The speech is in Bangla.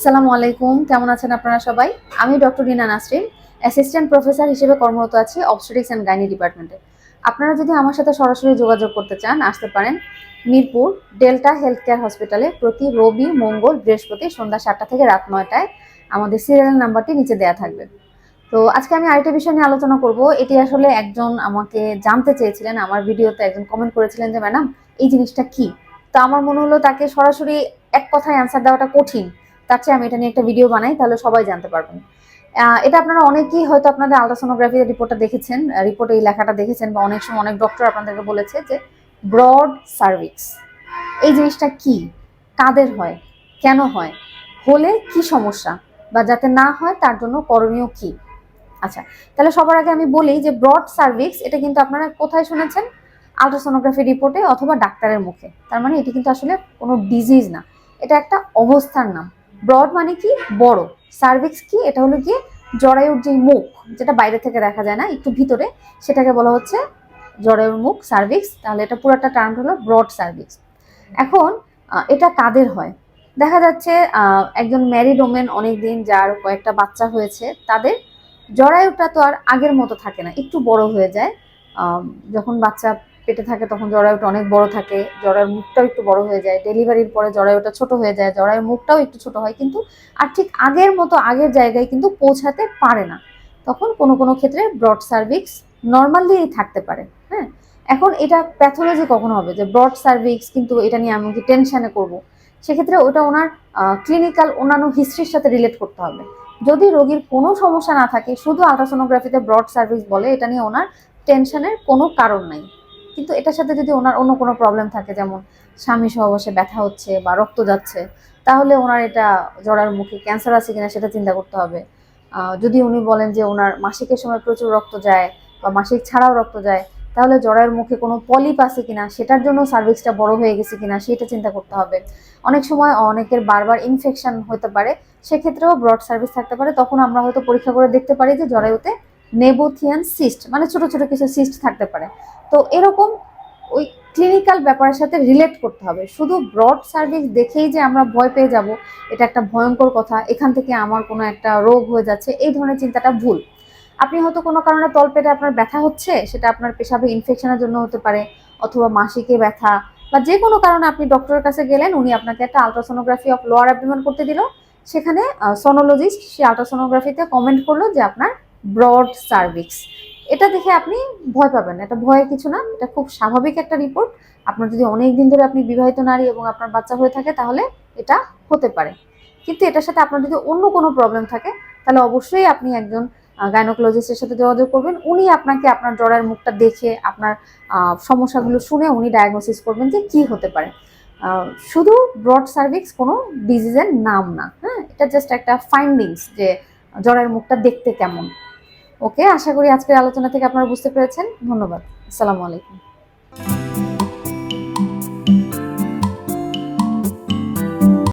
আসসালামু আলাইকুম। কেমন আছেন আপনারা সবাই? আমি doctor Rina Nasrin assistant professor হিসেবে কর্মরত আছি অবস্টেটিক্স অ্যান্ড গাইনি ডিপার্টমেন্টে আপনারা যদি আমার সাথে সরাসরি যোগাযোগ করতে চান, আসতে পারেন মিরপুর ডেল্টা হেলথ কেয়ার হসপিটালে প্রতি রবি, মঙ্গল, বৃহস্পতি সন্ধ্যা সাতটা থেকে রাত নয়টায় আমাদের সিরিয়াল নাম্বারটি নিচে দেওয়া থাকবে। তো আজকে আমি আরেকটা বিষয় নিয়ে আলোচনা করব। এটি আসলে একজন আমাকে জানতে চেয়েছিলেন, আমার ভিডিওতে একজন কমেন্ট করেছিলেন যে, ম্যাডাম, এই জিনিসটা কি? তো আমার মনে হলো তাকে সরাসরি এক কথায় অ্যান্সার দেওয়াটা কঠিন। তার চেয়ে আমি এটা নিয়ে একটা ভিডিও বানাই, তাহলে সবাই জানতে পারবেন। এটা আপনারা অনেকেই হয়তো আপনাদের আলট্রাসোনোগ্রাফির রিপোর্টটা দেখেছেন রিপোর্টে এই লেখাটা দেখেছেন বা অনেক সময় অনেক ডক্টর আপনাদেরকে বলেছে যে ব্রড সার্ভিক্স এই জিনিসটা কি? কাদের হয়? কেন হয়? হলে কি সমস্যা? বা যাতে না হয়, তার জন্য করণীয় কি? আচ্ছা তাহলে সবার আগে আমি বলি যে ব্রড সার্ভিক্স এটা কিন্তু আপনারা কোথায় শুনেছেন? আলট্রাসোনোগ্রাফি রিপোর্টে অথবা ডাক্তারের মুখে। তার মানে এটি কিন্তু আসলে কোনো ডিজিজ না। এটা একটা অবস্থার নাম। ব্রড মানে কি? বড়। সার্ভিক্স কি? এটা হলো গিয়ে জরায়ুর যে মুখ, যেটা বাইরে থেকে দেখা যায় না, একটু ভিতরে, সেটাকে বলা হচ্ছে জরায়ুর মুখ সার্ভিক্স তাহলে এটা পুরোটা টার্ম হলো ব্রড সার্ভিক্স এখন এটা কাদের হয়? দেখা যাচ্ছে একজন ম্যারিড ওমেন অনেকদিন যার কয়েকটা বাচ্চা হয়েছে, তাদের জরায়ুটা তো আর আগের মতো থাকে না, একটু বড় হয়ে যায়। যখন বাচ্চা পেটে থাকে তখন জরায়ুটা অনেক বড় থাকে, জরায়ুর মুখটাও একটু বড় হয়ে যায় ডেলিভারির পরে জরায়ুটা ছোট হয়ে যায়, জরায়ুর মুখটাও একটু ছোট হয় কিন্তু, আর ঠিক আগের মতো আগের জায়গায় কিন্তু পৌঁছাতে পারে না। তখন কোনো কোনো ক্ষেত্রে ব্রড সার্ভিক্স নর্মালি থাকতে পারে হ্যাঁ? এখন এটা প্যাথোলজি কখন হবে যে ব্রড সার্ভিক্স কিন্তু এটা নিয়ে আমি টেনশনে করব? সেক্ষেত্রে ওটা ওনার ক্লিনিক্যাল অন্যান্য হিস্ট্রির সাথে রিলেট করতে হবে। যদি রোগীর কোনো সমস্যা না থাকে, শুধু আলট্রাসোনোগ্রাফিতে ব্রড সার্ভিস বলে, এটা নিয়ে ওনার টেনশনের কোনো কারণ নাই। কিন্তু এটার সাথে যদি ওনার অন্য কোনো প্রবলেম থাকে, যেমন স্বামী সহবাসে ব্যথা হচ্ছে বা রক্ত যাচ্ছে, তাহলে ওনার এটা জরার মুখে ক্যান্সার আছে কিনা সেটা চিন্তা করতে হবে। যদি উনি বলেন যে ওনার মাসিকের সময় প্রচুর রক্ত যায় বা মাসিক ছাড়াও রক্ত যায়, তাহলে জরায়ের মুখে কোনো পলিপ আছে কিনা, সেটার জন্য সার্ভিক্সটা বড় হয়ে গেছে কিনা, সেটা চিন্তা করতে হবে। অনেক সময় অনেকের বারবার ইনফেকশন হতে পারে, সেক্ষেত্রেও ব্রড সার্ভিস থাকতে পারে। তখন আমরা হয়তো পরীক্ষা করে দেখতে পারি যে জরায়ুতে নেবোথিয়ান সিস্ট মানে ছোট ছোট কিছু সিস্ট থাকতে পারে। তো এরকম ওই ক্লিনিক্যাল ব্যাপারের সাথে রিলেট করতে হবে। শুধু ব্রড সার্ভিস দেখেই যে আমরা ভয় পেয়ে যাব, এটা একটা ভয়ঙ্কর কথা। এখান থেকে আমার কোনো একটা রোগ হয়ে যাচ্ছে, এই ধরনের চিন্তাটা ভুল। আপনি হয়তো কোনো কারণে তলপেটে আপনার ব্যথা হচ্ছে, সেটা আপনার পেশাবে ইনফেকশনের জন্য হতে পারে, অথবা মাসিকে ব্যথা, বা যে কোনো কারণে আপনি ডক্টরের কাছে গেলেন, উনি আপনাকে একটা আলট্রাসোনোগ্রাফি অফ লোয়ার অ্যাবডোমেন করতে দিল। সেখানে সনোলজিস্ট সে আলট্রাসোনোগ্রাফিতে কমেন্ট করল যে আপনার ব্রড সার্ভিক্স। এটা দেখে আপনি ভয় পাবেন না। এটা ভয়ের কিছু না। এটা খুব স্বাভাবিক একটা রিপোর্ট। আপনার যদি অনেক দিন ধরে আপনি বিবাহিত নারী এবং আপনার বাচ্চা হয়ে থাকে, তাহলে এটা হতে পারে। কিন্তু এটার সাথে আপনার যদি অন্য কোনো প্রবলেম থাকে, তাহলে অবশ্যই আপনি একজন গাইনোকোলজিস্টের সাথে যোগাযোগ করবেন। উনি আপনাকে আপনার জ্বরের মুখটা দেখে, আপনার সমস্যাগুলো শুনে উনি ডায়াগনোসিস করবেন যে কি হতে পারে। শুধু ব্রড সার্ভিক্স কোনো ডিজিজের নাম না হ্যাঁ? এটা জাস্ট একটা ফাইন্ডিংস যে জ্বরের মুখটা দেখতে কেমন। ওকে আশা করি আজকের আলোচনা থেকে আপনারা বুঝতে পেরেছেন। ধন্যবাদ। আসসালামু আলাইকুম।